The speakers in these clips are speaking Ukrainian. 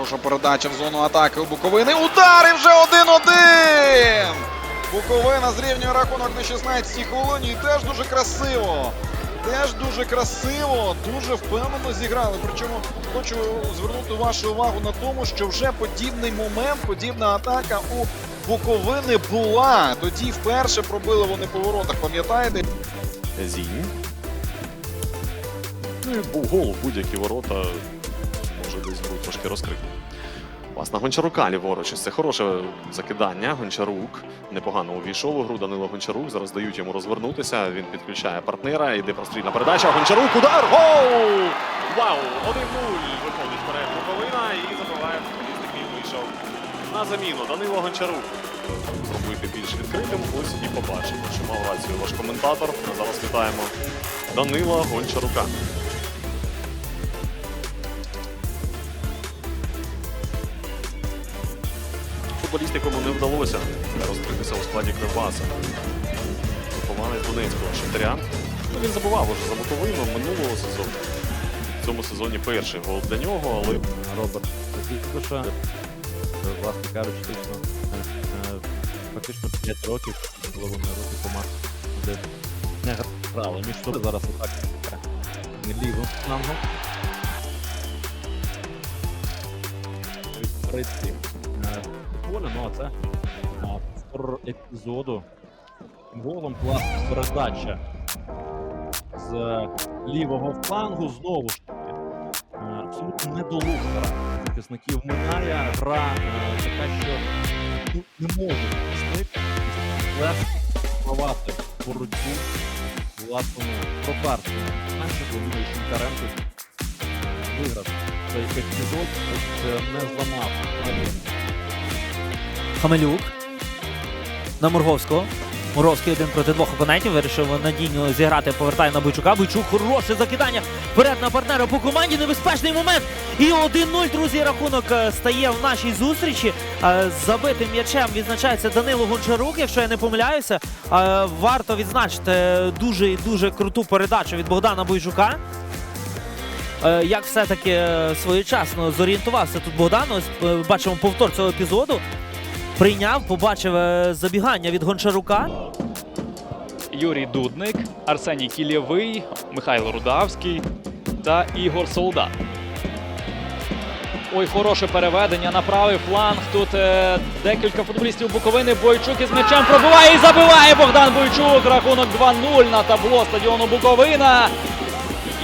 Хороша передача в зону атаки у Буковини. Удар і вже 1-1! Буковина зрівнює рахунок на 16-й хвилині. І теж дуже красиво. Теж дуже красиво, дуже впевнено зіграли. Причому хочу звернути вашу увагу на тому, що вже подібний момент, подібна атака у Буковини була. Тоді вперше пробили вони по воротах. Пам'ятаєте? Зінь. Ну і гол будь-які ворота. Трошки розкритий. Пас Гончарука ліворуч. Це хороше закидання. Гончарук непогано увійшов у гру. Данило Гончарук. Зараз дають йому розвернутися. Він підключає партнера. Йде прострільна передача. Гончарук. Удар! Гол! Вау! 1-0 виходить вперед Буковина і забиває футболіст, який вийшов на заміну. Данило Гончарук. Зробити більш відкритим. Ось і побачимо, що мав рацію ваш коментатор. Зараз вітаємо Данила Гончарука. футболіст, якому не вдалося розкритися у складі Кривбаса. Кованець Донецького Шахтарян. Ну, Він забував уже за Буковину минулого сезону. В цьому сезоні перший гол для нього, але Роберт Кікуша, е, власне кажучи, точно е, е, фактично 5 років половиною роки команд де не грали. Між собою зараз отак лівим флангом. Навіть поля. Ну а це автор епізоду. Голом класна передача з лівого флангу. Знову ж таки. Е, абсолютно недолугра захисників минає. Гра е, така, що ну, не може захисник провати боротьбу власному прокарту. Менше думаю, Шинкаренко виграв цей епізод, е, не зламав. Хамелюк на Мурговського. Муровський один проти двох опонентів вирішив надійно зіграти, повертає на Бойчука. Бойчук хороше закидання вперед на партнера по команді. Небезпечний момент. І 1-0, друзі, рахунок е, стає в нашій зустрічі. Е, забитим м'ячем відзначається Данило Гончарук, якщо я не помиляюся. Е, Варто відзначити дуже і дуже круту передачу від Богдана Бойчука. Як все-таки своєчасно зорієнтувався тут Богдан. Ось бачимо повтор цього епізоду. Прийняв, побачив е, забігання від Гончарука. Юрій Дудник, Арсеній Кілєвий, Михайло Рудавський та Ігор Солдат. Ой, хороше переведення на правий фланг. Тут е, декілька футболістів Буковини. Бойчук із м'ячем пробиває і забиває Богдан Бойчук. Рахунок 2-0 на табло стадіону Буковина.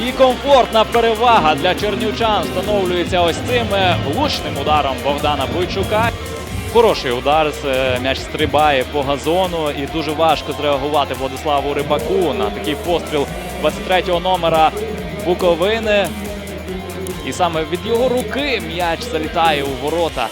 І комфортна перевага для чернівчан встановлюється ось цим е, влучним ударом Богдана Бойчука. Хороший удар, м'яч стрибає по газону і дуже важко зреагувати Владиславу Рибаку на такий постріл 23-го номера Буковини. І саме від його руки м'яч залітає у ворота